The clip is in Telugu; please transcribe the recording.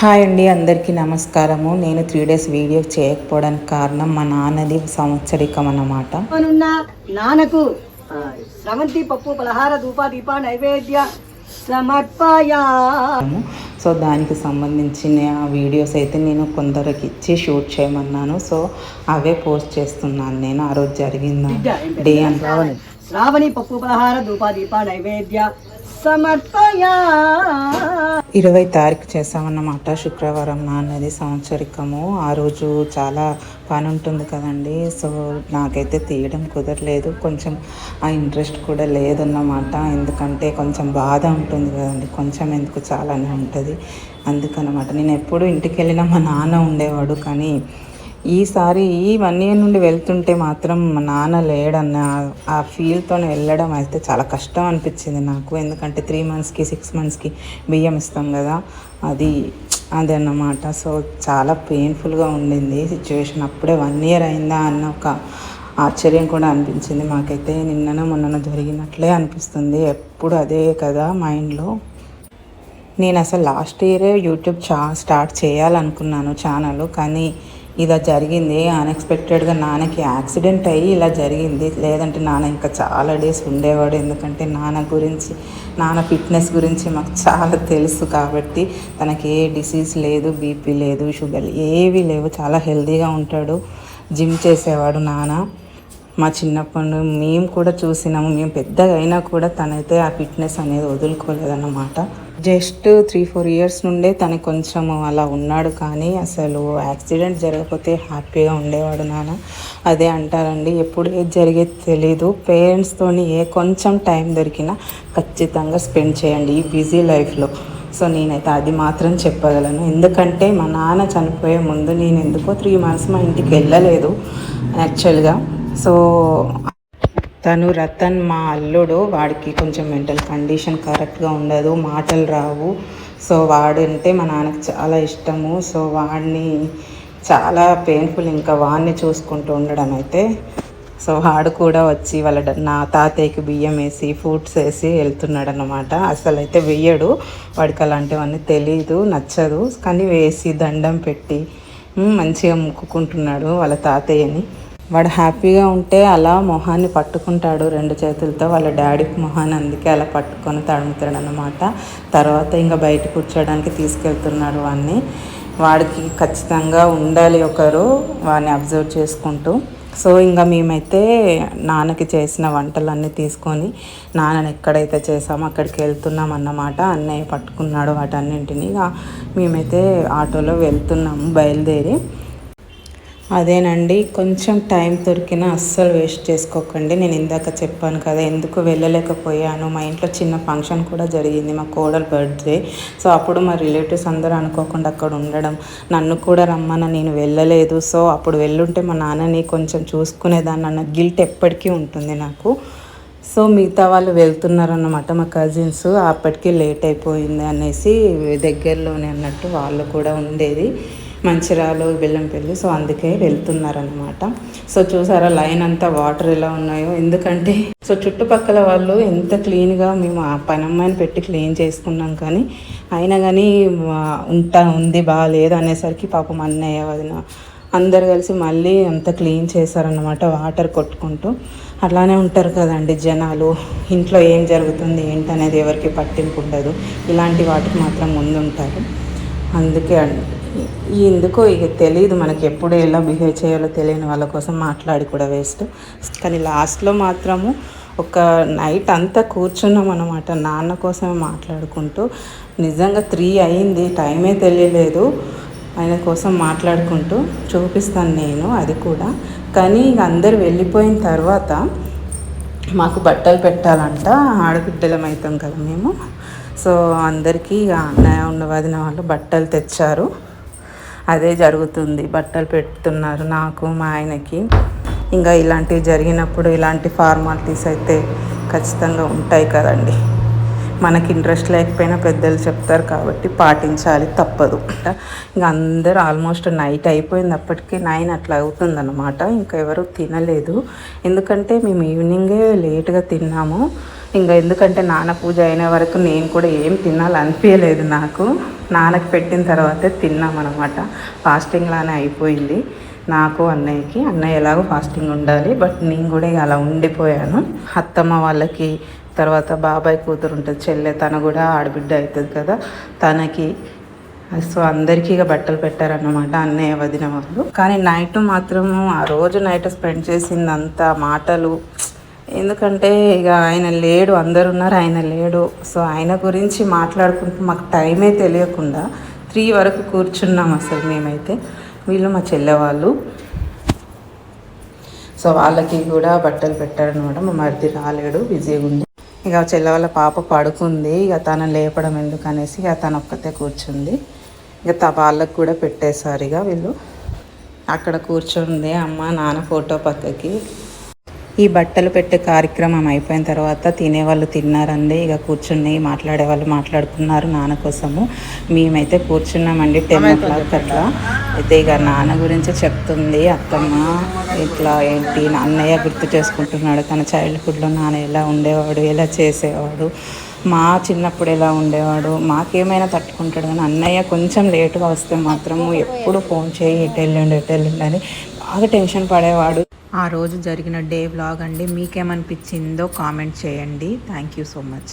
హాయ్ అండి అందరికీ నమస్కారము. నేను త్రీ డేస్ వీడియో చేయకపోవడానికి కారణం మా నాన్నది సంవత్సరికం అన్నమాట. నాన్నకు స్రవంతి పప్పు పలహార ధూప దీప నైవేద్య సమర్పయా. సో దానికి సంబంధించిన వీడియోస్ అయితే నేను కొందరికి ఇచ్చి షూట్ చేయమన్నాను. సో అవే పోస్ట్ చేస్తున్నాను. నేను ఆ రోజు జరిగింది? డే అంతా. శ్రావణి పప్పు పలహార ధూప దీప నైవేద్య సమర్పయా. ఇరవై తారీఖు చేసామన్నమాట శుక్రవారం నాన్నది సంవత్సరికము. ఆ రోజు చాలా పని ఉంటుంది కదండి. సో నాకైతే తీయడం కుదరలేదు. కొంచెం ఆ ఇంట్రెస్ట్ కూడా లేదన్నమాట. ఎందుకంటే కొంచెం బాధ ఉంటుంది కదండి. కొంచెం ఎందుకు చాలానే ఉంటుంది. అందుకనమాట. నేను ఎప్పుడు ఇంటికి వెళ్ళినా మా నాన్న ఉండేవాడు కానీ ఈసారి ఈ వన్ ఇయర్ నుండి వెళ్తుంటే మాత్రం మా నాన్న లేడన్న ఆ ఫీల్తో వెళ్ళడం అయితే చాలా కష్టం అనిపించింది నాకు. ఎందుకంటే త్రీ మంత్స్కి సిక్స్ మంత్స్కి బియ్యం ఇస్తాం కదా అది అది అన్నమాట సో చాలా పెయిన్ఫుల్గా ఉండింది సిచ్యువేషన్ అప్పుడే వన్ ఇయర్ అయిందా అన్న ఒక ఆశ్చర్యం కూడా అనిపించింది మాకైతే. నిన్ననో మొన్ననో జరిగినట్లే అనిపిస్తుంది. ఎప్పుడు అదే కదా మైండ్లో నేను అసలు లాస్ట్ ఇయరే యూట్యూబ్ చా స్టార్ట్ చేయాలనుకున్నాను ఛానల్ కానీ ఇలా జరిగింది. అన్ఎక్స్పెక్టెడ్గా నాన్నకి యాక్సిడెంట్ అయ్యి ఇలా జరిగింది. లేదంటే నాన్న ఇంకా చాలా డేస్ ఉండేవాడు. ఎందుకంటే నాన్న గురించి నాన్న ఫిట్నెస్ గురించి మాకు చాలా తెలుసు కాబట్టి తనకి ఏ డిసీజ్ లేదు బీపీ లేదు షుగర్ ఏవి లేవు. చాలా హెల్తీగా ఉంటాడు. జిమ్ చేసేవాడు నాన్న. మా చిన్నప్పటి నుండి మేము కూడా చూసినాము. మేము పెద్దగా అయినా కూడా తనైతే ఆ ఫిట్నెస్ అనేది వదులుకోలేదన్నమాట. జస్ట్ త్రీ ఫోర్ ఇయర్స్ నుండే తను కొంచెం అలా ఉన్నాడు కానీ అసలు యాక్సిడెంట్ జరగకపోతే హ్యాపీగా ఉండేవాడు నాన్న. అదే అంటారండి ఎప్పుడు ఏది జరిగేది తెలీదు. పేరెంట్స్తోని ఏ కొంచెం టైం దొరికినా ఖచ్చితంగా స్పెండ్ చేయండి ఈ బిజీ లైఫ్లో. సో నేనైతే అది మాత్రం చెప్పగలను. ఎందుకంటే మా నాన్న చనిపోయే ముందు నేను ఎందుకో త్రీ మంత్స్ మా ఇంటికి వెళ్ళలేదు యాక్చువల్గా. సో తను రతన్ మా అల్లుడు వాడికి కొంచెం మెంటల్ కండిషన్ కరెక్ట్గా ఉండదు మాటలు రావు. సో వాడంటే మా నాన్నకి చాలా ఇష్టము. సో వాడిని చాలా పెయిన్ఫుల్ ఇంకా వాడిని చూసుకుంటూ ఉండడం అయితే సో వాడు కూడా వచ్చి వాళ్ళ నా తాతయ్యకి బియ్యం వేసి ఫ్రూట్స్ వేసి వెళ్తున్నాడు అనమాట అసలు అయితే వెయ్యడు. వాడికి అలాంటివన్నీ తెలియదు నచ్చదు. కానీ వేసి దండం పెట్టి మంచిగా ముక్కుకుంటున్నాడు వాళ్ళ తాతయ్యని. వాడు హ్యాపీగా ఉంటే అలా మొహాన్ని పట్టుకుంటాడు రెండు చేతులతో. వాళ్ళ డాడీ మొహాన్ని అందుకే అలా పట్టుకొని తడుముతాడు అనమాట తర్వాత ఇంకా బయట కూర్చోడానికి తీసుకెళ్తున్నాడు వాడిని వాడికి ఖచ్చితంగా ఉండాలి ఒకరు వాడిని అబ్జర్వ్ చేసుకుంటూ. సో ఇంకా మేమైతే నాన్నకి చేసిన వంటలన్నీ తీసుకొని నాన్నని ఎక్కడైతే చేసామో అక్కడికి వెళ్తున్నాం అన్నమాట. అన్నయ్య పట్టుకున్నాడు వాటన్నింటినీ. మేమైతే ఆటోలో వెళ్తున్నాము బయలుదేరి. అదేనండి కొంచెం టైం దొరికినా అస్సలు వేస్ట్ చేసుకోకండి. నేను ఇందాక చెప్పాను కదా ఎందుకు వెళ్ళలేకపోయాను? మా ఇంట్లో చిన్న ఫంక్షన్ కూడా జరిగింది మా కోడలు బర్త్డే. సో అప్పుడు మా రిలేటివ్స్ అందరూ అనుకోకుండా అక్కడ ఉండడం నన్ను కూడా రమ్మన్నా నేను వెళ్ళలేదు. సో అప్పుడు వెళ్ళుంటే మా నాన్నని కొంచెం చూసుకునేదాన్ని అన్న గిల్ట్ ఎప్పటికీ ఉంటుంది నాకు. సో మిగతా వాళ్ళు వెళ్తున్నారన్నమాట మా కజిన్స్. అప్పటికి లేట్ అయిపోయింది అనేసి దగ్గరలోనే అన్నట్టు వాళ్ళు కూడా ఉండేది. మంచిరాలు బెల్లంపల్లి సో అందుకే వెళ్తున్నారనమాట సో చూసారా లైన్ అంతా వాటర్ ఎలా ఉన్నాయో ఎందుకంటే సో చుట్టుపక్కల వాళ్ళు ఎంత క్లీన్గా మేము ఆ పనమ్మాయిని పెట్టి క్లీన్ చేసుకున్నాం కానీ అయినా కానీ ఉంటా ఉంది బాగాలేదు అనేసరికి పాపం అన్నయ్య వదిన అందరు కలిసి మళ్ళీ అంత క్లీన్ చేశారన్నమాట వాటర్ కొట్టుకుంటూ. అట్లానే ఉంటారు కదండి జనాలు ఇంట్లో ఏం జరుగుతుంది ఏంటనేది ఎవరికి పట్టింపు ఉండదు ఇలాంటి వాటికి మాత్రం ముందుంటారు. అందుకే అండి. ఎందుకో ఇక తెలియదు మనకి ఎప్పుడు ఎలా బిహేవ్ చేయాలో తెలియని వాళ్ళ కోసం మాట్లాడి కూడా వేస్ట్. కానీ లాస్ట్లో మాత్రము ఒక నైట్ అంతా కూర్చున్నాం అనమాట నాన్న కోసమే మాట్లాడుకుంటూ. నిజంగా త్రీ అయింది టైమే తెలియలేదు. ఆయన కోసం మాట్లాడుకుంటూ చూపిస్తాను నేను అది కూడా. కానీ ఇక అందరు వెళ్ళిపోయిన తర్వాత మాకు బట్టలు పెట్టాలంట ఆడబిడ్డలం అవుతాం కదా మేము. సో అందరికీ ఇక అన్నయ్య ఉన్న వదిన వాళ్ళు బట్టలు తెచ్చారు. అదే జరుగుతుంది. బట్టలు పెడుతున్నారు నాకు మా ఆయనకి. ఇంకా ఇలాంటివి జరిగినప్పుడు ఇలాంటి ఫార్మాలిటీస్ అయితే ఖచ్చితంగా ఉంటాయి కదండి. మనకి ఇంట్రెస్ట్ లేకపోయినా పెద్దలు చెప్తారు కాబట్టి పాటించాలి తప్పదు. ఇంకా అందరూ ఆల్మోస్ట్ నైట్ అయిపోయింది అప్పటికి నైన్ అట్లా అవుతుందన్నమాట. ఇంకా ఎవరు తినలేదు. ఎందుకంటే మేము ఈవినింగే లేట్గా తిన్నాము. ఇంకా ఎందుకంటే నాన్న పూజ అయిన వరకు నేను కూడా ఏం తినాలనిపించలేదు నాకు. నాన్నకి పెట్టిన తర్వాతే తిన్నాం అనమాట ఫాస్టింగ్ లానే అయిపోయింది. నాకు అన్నయ్యకి. అన్నయ్య ఎలాగో ఫాస్టింగ్ ఉండాలి బట్ నేను కూడా అలా ఉండిపోయాను. అత్తమ్మ వాళ్ళకి తర్వాత బాబాయ్ కూతురు ఉంటుంది చెల్లె తను కూడా ఆడబిడ్డ అవుతుంది కదా తనకి. సో అందరికీ ఇక బట్టలు పెట్టారన్నమాట అన్నయ్య వదిన వాళ్ళు. కానీ నైట్ మాత్రము ఆ రోజు నైట్ స్పెండ్ చేసిందంతా మాటలు ఎందుకంటే ఇక ఆయన లేడు అందరు ఉన్నారు ఆయన లేడు. సో ఆయన గురించి మాట్లాడుకుంటూ మాకు టైమే తెలియకుండా త్రీ వరకు కూర్చున్నాం అసలు మేమైతే. వీళ్ళు మా చెల్లెవాళ్ళు సో వాళ్ళకి కూడా బట్టలు పెట్టారనమాట మా మరిది రాలేడు బిజీగా ఉంది. ఇక చెల్లె వాళ్ళ పాప పడుకుంది. ఇక తను లేపడం ఎందుకు అనేసి ఇక తను ఒక్కతే కూర్చుంది. ఇక త వాళ్ళకు కూడా పెట్టేశారు ఇక వీళ్ళు. అక్కడ కూర్చుంది అమ్మ నాన్న ఫోటో పక్కకి. ఈ బట్టలు పెట్టే కార్యక్రమం అయిపోయిన తర్వాత తినేవాళ్ళు తిన్నారండి. ఇక కూర్చుని మాట్లాడే వాళ్ళు మాట్లాడుకున్నారు నాన్న కోసము. మేమైతే కూర్చున్నామండి టెన్ ఓ క్లాక్ అట్లా. అయితే ఇక నాన్న గురించి చెప్తుంది అత్తమ్మ ఇట్లా ఏంటి నా అన్నయ్య గుర్తు చేసుకుంటున్నాడు. తన చైల్డ్హుడ్లో నాన్న ఎలా ఉండేవాడు ఎలా చేసేవాడు మా చిన్నప్పుడు ఎలా ఉండేవాడు మాకేమైనా తట్టుకుంటాడు కానీ అన్నయ్య కొంచెం లేటుగా వస్తే మాత్రము ఎప్పుడు ఫోన్ చేయి ఎటు వెళ్ళండి ఎటు వెళ్ళండి అని బాగా టెన్షన్ పడేవాడు. ఆ రోజు జరిగిన డే వ్లాగ్ అండి. మీకేమనిపించిందో కామెంట్ చేయండి. Thank you so much